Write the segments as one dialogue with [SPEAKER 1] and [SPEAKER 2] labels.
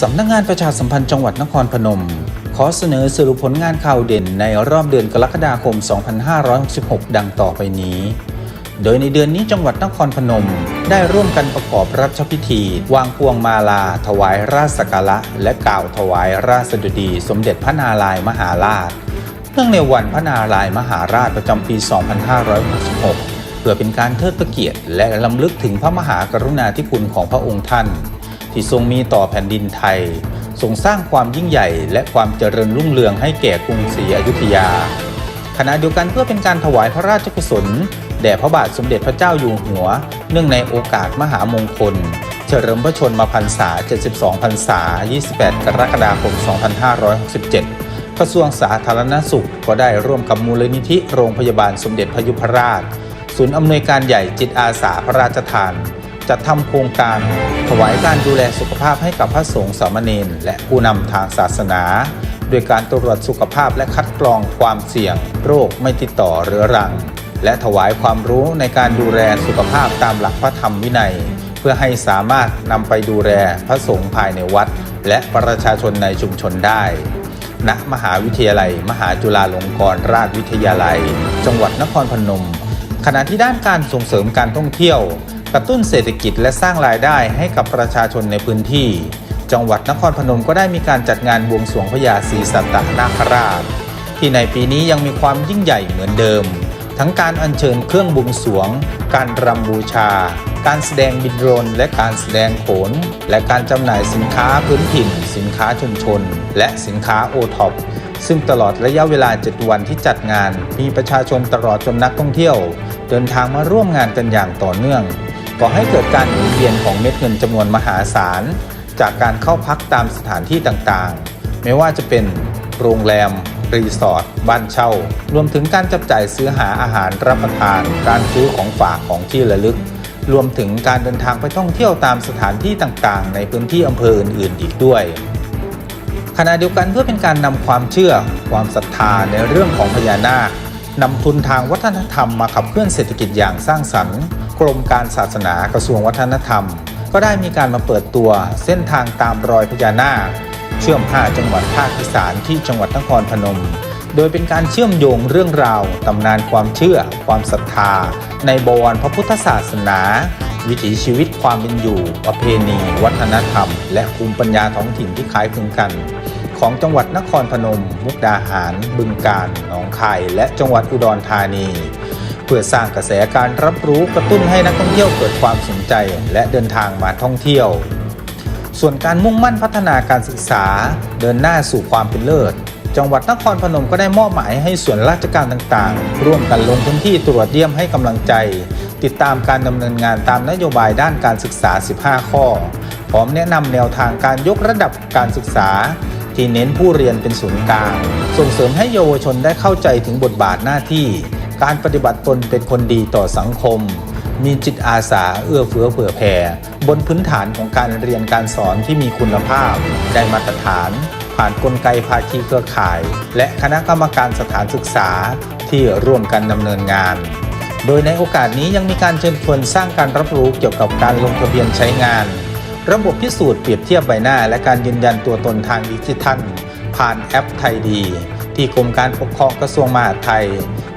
[SPEAKER 1] สำนักงานประชาสัมพันธ์จังหวัดนครพนม ขอเสนอสรุปผลงานข่าวเด่นในรอบเดือนกรกฎาคม 2566 ดังต่อไปนี้ โดยในเดือนนี้จังหวัดนครพนม ได้ร่วมกันประกอบรัชพิธี วางพวงมาลา ถวายราชสักการะ และกล่าวถวายราชสดุดี สมเด็จพระนารายณ์มหาราช เนื่องในวันพระนารายณ์มหาราชประจำปี 2566 เพื่อเป็นการเทิดพระเกียรติและลำลึกถึงพระมหากรุณาธิคุณของพระองค์ท่าน ที่ทรงมีต่อแผ่นดินไทยทรงสร้างความยิ่งใหญ่และความเจริญรุ่งเรืองให้แก่กรุงศรีอยุธยา ขณะเดียวกันเพื่อเป็นการถวายพระราชกุศลแด่พระบาทสมเด็จพระเจ้าอยู่หัว เนื่องในโอกาสมหามงคล เฉลิมพระชนมพรรษา 72 พรรษา 28 กรกฎาคม 2567 กระทรวงสาธารณสุขก็ได้ร่วมกับมูลนิธิโรงพยาบาลสมเด็จพยุพราช ศูนย์อำนวยการใหญ่จิตอาสาพระราชทาน จัดทำโครงการถวายการดูแลสุขภาพให้กับพระสงฆ์สามเณรและผู้นำทางศาสนา โดยการตรวจสุขภาพและคัดกรองความเสี่ยง โรคไม่ติดต่อเรื้อรัง และถวายความรู้ในการดูแลสุขภาพตามหลักพระธรรมวินัย เพื่อให้สามารถนำไปดูแลพระสงฆ์ภายในวัด และประชาชนในชุมชนได้ณมหาวิทยาลัย มหาจุฬาลงกรณราชวิทยาลัย จังหวัดนครพนม ขณะที่ด้านการส่งเสริมการท่องเที่ยว กระตุ้นเศรษฐกิจและสร้างรายได้ให้กับประชาชนในพื้นที่ จังหวัดนครพนมก็ได้มีการจัดงานบวงสรวงพญาศรีสัตนาคราช ที่ในปีนี้ยังมีความยิ่งใหญ่เหมือนเดิม ทั้งการอัญเชิญเครื่องบวงสรวง การรำบูชา การแสดงบินโดรนและการแสดงโขน และการจำหน่ายสินค้าพื้นถิ่น สินค้าชุมชน และสินค้าโอท็อปซึ่งตลอดระยะเวลา 7 วันที่จัดงาน มีประชาชนตลอดจนนักท่องเที่ยว เดินทางมาร่วมงานกันอย่างต่อเนื่อง ก่อให้เกิดการหมุนเวียนของเม็ดเงินจำนวนมหาศาล จากการเข้าพักตามสถานที่ต่างๆ ไม่ว่าจะเป็นโรงแรม รีสอร์ท บ้านเช่า รวมถึงการจับจ่ายซื้อหาอาหารรับประทาน การซื้อของฝากของที่ระลึก รวมถึงการเดินทางไปท่องเที่ยวตามสถานที่ต่างๆ ในพื้นที่อำเภออื่นๆ อีกด้วยขณะเดียวกันเพื่อเป็นการนำความเชื่อ ความศรัทธาในเรื่องของพญานาคนำทุนทางวัฒนธรรมมาขับเคลื่อนเศรษฐกิจอย่างสร้างสรรค์ กรมการศาสนากระทรวงวัฒนธรรม ก็ได้มีการมาเปิดตัวเส้นทางตามรอยพญานาค เชื่อม 5 จังหวัดภาคอีสานที่จังหวัดนครพนม โดยเป็นการเชื่อมโยงเรื่องราวตำนานความเชื่อ ความศรัทธา ในบวรพระพุทธศาสนา วิถีชีวิตความเป็นอยู่ ประเพณี วัฒนธรรม และภูมิปัญญาท้องถิ่นที่คล้ายคลึงกันของจังหวัดนครพนม มุกดาหาร บึงกาฬ หนองคาย และจังหวัดอุดรธานี เพื่อสร้างกระแสการรับรู้กระตุ้นให้นักท่องเที่ยวเกิดความสนใจและเดินทางมาท่องเที่ยว ส่วนการมุ่งมั่นพัฒนาการศึกษาเดินหน้าสู่ความเป็นเลิศจังหวัดนครพนมก็ได้มอบหมายให้ส่วนราชการต่างๆ ร่วมกันลงพื้นที่ตรวจเยี่ยมให้กำลังใจ ติดตามการดำเนินงานตามนโยบายด้านการศึกษา 15 ข้อ พร้อมแนะนำแนวทางการยกระดับการศึกษา ที่เน้นผู้เรียนเป็นศูนย์กลาง ส่งเสริมให้เยาวชนได้เข้าใจถึงบทบาทหน้าที่ การปฏิบัติตนเป็นคนดีต่อสังคม มีจิตอาสาเอื้อเฟื้อเผื่อแผ่ บนพื้นฐานของการเรียนการสอนที่มีคุณภาพ ได้มาตรฐาน ผ่านนกลไกภาคีเครือข่าย และคณะกรรมการสถานศึกษาที่ร่วมกันดำเนินงาน โดยในโอกาสนี้ยังมีการเชิญชวนสร้างการรับรู้เกี่ยวกับการลงทะเบียนใช้งาน ระบบพิสูจน์เปรียบเทียบใบหน้า และการยืนยันตัวตนทางดิจิทัล ผ่านแอปไทยดี ที่กรมการปกครองกระทรวงมหาดไทย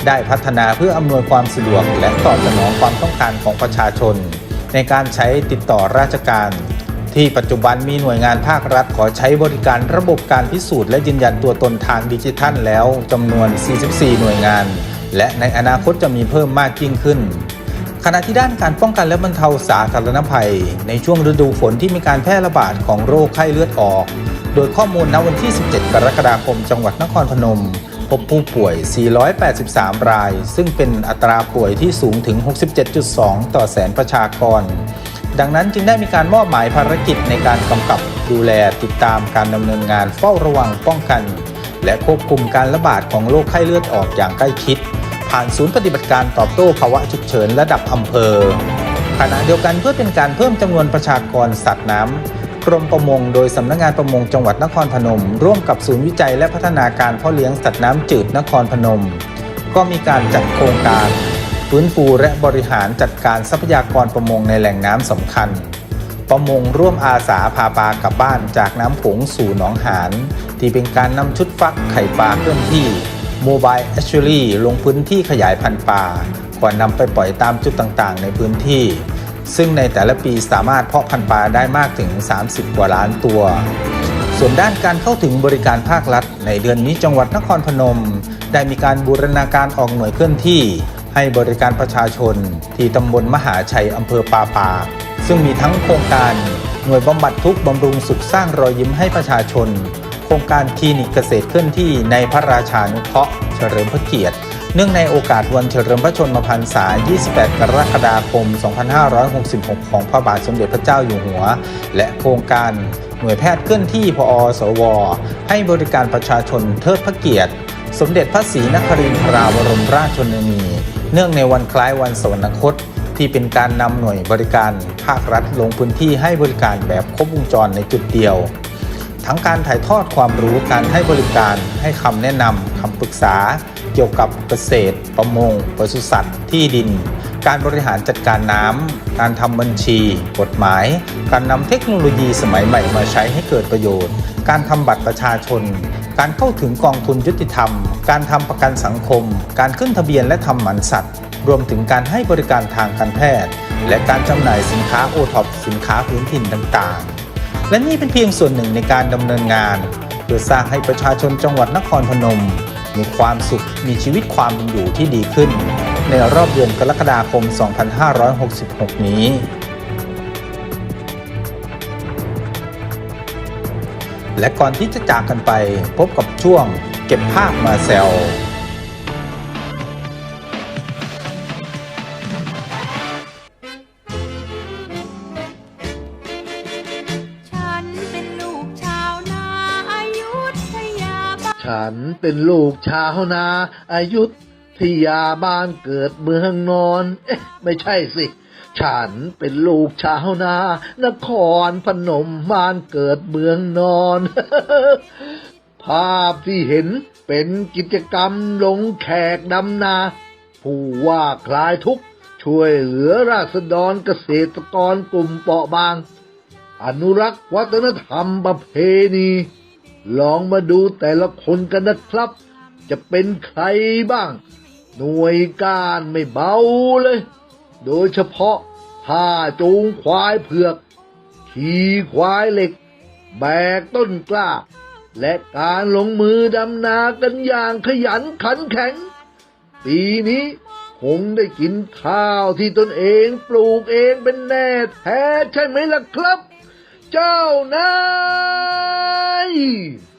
[SPEAKER 1] ได้พัฒนาเพื่ออำนวยความสะดวกและตอบสนองความต้องการของประชาชน ในการใช้ติดต่อราชการ ที่ปัจจุบันมีหน่วยงานภาครัฐขอใช้บริการระบบการพิสูจน์และยืนยันตัวตนทางดิจิทัลแล้วจำนวน 44 หน่วยงาน และในอนาคตจะมีเพิ่มมากยิ่งขึ้น ขณะที่ด้านการป้องกันและบรรเทาสาธารณภัย ในช่วงฤดูฝนที่มีการแพร่ระบาดของโรคไข้เลือดออก โดยข้อมูลณวันที่ 17 กรกฎาคม จังหวัดนครพนม พบผู้ป่วย 483 ราย ซึ่งเป็นอัตราป่วยที่สูงถึง 67.2 ต่อแสนประชากร ดังนั้นจึงได้มีการมอบหมายภารกิจในการกำกับดูแลติดตามการดำเนินงานเฝ้าระวังป้องกัน และควบคุมการระบาดของโรคไข้เลือดออกอย่างใกล้ชิด ผ่านศูนย์ปฏิบัติการตอบโต้ภาวะฉุกเฉินระดับอำเภอ ขณะเดียวกันเพื่อเป็นการเพิ่มจำนวนประชากรสัตว์น้ำกรมประมงโดยสำนักงานประมงจังหวัดนครพนม ร่วมกับศูนย์วิจัยและพัฒนาการเพ่อเลี้ยงสัตว์น้ำจืดนครพนม ก็มีการจัดโครงการฟื้นฟูและบริหารจัดการทรัพยากรประมงในแหล่งน้ำสำคัญ ประมงร่วมอาสาพาปลากลับบ้านจากน้ำโขงสู่หนองหานที่เป็นการนำชุดฟักไข่ปลาเคลื่อนที่ Mobile a c t u a l y ลงพื้นที่ขยายพันธุ์ปลาก่อนนำไปปล่อยตามจุดต่างๆ ในพื้นที่ ซึ่งในแต่ละปีสามารถเพาะพันธุ์ปลาได้มากถึง 30 กว่าล้านตัว ส่วนด้านการเข้าถึงบริการภาครัฐ ในเดือนนี้จังหวัดนครพนม ได้มีการบูรณาการออกหน่วยเคลื่อนที่ ให้บริการประชาชน ที่ตำบลมหาชัยอำเภอปาปาซึ่งมีทั้งโครงการหน่วยบำบัดทุกบำรุงสุขสร้างรอยยิ้มให้ประชาชน ครงการคลินิกเกษตรเคลื่อนที่ในพระราชานุเคราะห์เฉลิมพระเกียรติ เนื่องในโอกาสวันเฉลิมพระชนมพรรษา 28 กรกฎาคม 2566 ของพระบาทสมเด็จพระเจ้าอยู่หัว และโครงการหน่วยแพทย์เคลื่อนที่พอสว ให้บริการประชาชนเทิดพระเกียรติ สมเด็จพระศรีนครินทราวรมราชชนนี เนื่องในวันคล้ายวันสวรรคตที่เป็นการนำหน่วยบริการภาครัฐลงพื้นที่ให้บริการแบบครบวงจรในจุดเดียว ทั้งการถ่ายทอดความรู้การให้บริการให้คำแนะนำคำปรึกษา เกี่ยวกับเกษตร ประมงปศุสัตว์ที่ดิน การบริหารจัดการน้ำการทำบัญชี กฎหมาย การนำเทคโนโลยีสมัยใหม่มาใช้ให้เกิดประโยชน์ การทำบัตรประชาชน การเข้าถึงกองทุนยุติธรรม การทำประกันสังคม การขึ้นทะเบียนและทำหมันสัตว์ รวมถึงการให้บริการทางการแพทย์ และการจำหน่ายสินค้าโอท็อปสินค้าพื้นถิ่นต่างๆ และนี่เป็นเพียงส่วนหนึ่งในการดำเนินงาน เพื่อสร้างให้ประชาชนจังหวัดนครพนม มีความสุขมีชีวิตความเป็นอยู่ที่ดีขึ้น ในรอบเดือนกรกฎาคม 2566 นี้ และก่อนที่จะจากกันไปพบกับช่วงเก็บภาพมาแซว
[SPEAKER 2] ฉันเป็นลูกชาวนาอายุทยาบ้าน
[SPEAKER 3] เกิดเมืองนอน เอ๊ะ ไม่ใช่สิ ฉันเป็นลูกชาวนานครพนมบ้านเกิดเมืองนอน ภาพที่เห็นเป็นกิจกรรมลงแขกดำนา ผู้ว่าคลายทุกข์ช่วยเหลือราษฎรเกษตรกรกลุ่มเปราะบาง อนุรักษ์วัฒนธรรมประเพณี ลองมาดูแต่ละคนกันนะครับ จะเป็นใครบ้าง หน่วยการไม่เบาเลย โดยเฉพาะท่าจูงควายเผือก ขี่ควายเหล็ก แบกต้นกล้า และการลงมือดำนากันอย่างขยันขันแข็ง ปีนี้คงได้กินข้าวที่ตนเองปลูกเองเป็นแน่แท้ใช่ไหมล่ะครับ เจ้านา Jeez.